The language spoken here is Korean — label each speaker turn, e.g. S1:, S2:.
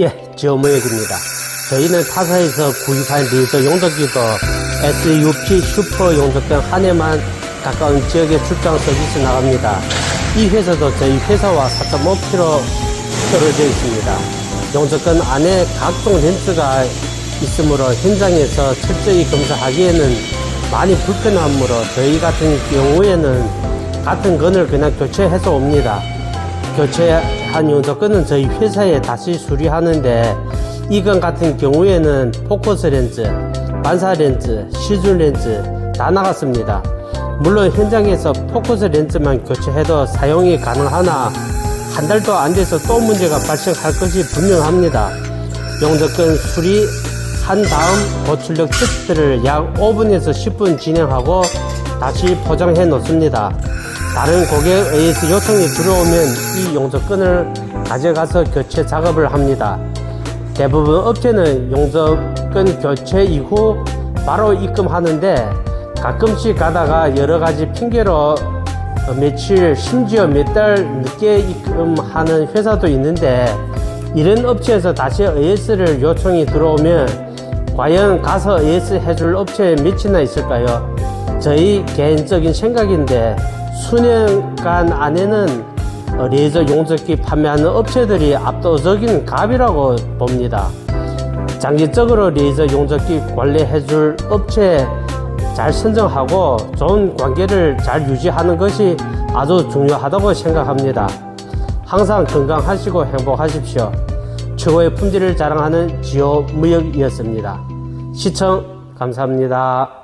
S1: 예, 지오무역입니다. 저희는 타사에서 구입한 리저 용접기도 SUP 슈퍼 용접 등 한 해만 가까운 지역에 출장 서비스 나갑니다. 이 회사도 저희 회사와 4.5km 떨어져 있습니다. 용접근 안에 각종 렌즈가 있으므로 현장에서 철저히 검사하기에는 많이 불편하므로 저희 같은 경우에는 같은 건을 그냥 교체해서 옵니다. 교체한 용접근은 저희 회사에 다시 수리하는데 이건 같은 경우에는 포커스 렌즈, 반사 렌즈, 시즌 렌즈 다 나갔습니다. 물론 현장에서 포커스 렌즈만 교체해도 사용이 가능하나 한 달도 안 돼서 또 문제가 발생할 것이 분명합니다. 용접근 수리 한 다음 고출력 테스트를 약 5분에서 10분 진행하고 다시 포장해 놓습니다. 다른 고객 AS 요청이 들어오면 이 용접근을 가져가서 교체 작업을 합니다. 대부분 업체는 용접근 교체 이후 바로 입금하는데 가끔씩 가다가 여러 가지 핑계로 어, 며칠 심지어 몇 달 늦게 입금하는 회사도 있는데 이런 업체에서 다시 AS를 요청이 들어오면 과연 가서 AS 해줄 업체 몇이나 있을까요? 저희 개인적인 생각인데 수년간 안에는 어, 레이저 용접기 판매하는 업체들이 압도적인 갑이라고 봅니다. 장기적으로 레이저 용접기 관리해줄 업체 잘 선정하고 좋은 관계를 잘 유지하는 것이 아주 중요하다고 생각합니다. 항상 건강하시고 행복하십시오. 최고의 품질을 자랑하는 지오 무역이었습니다. 시청 감사합니다.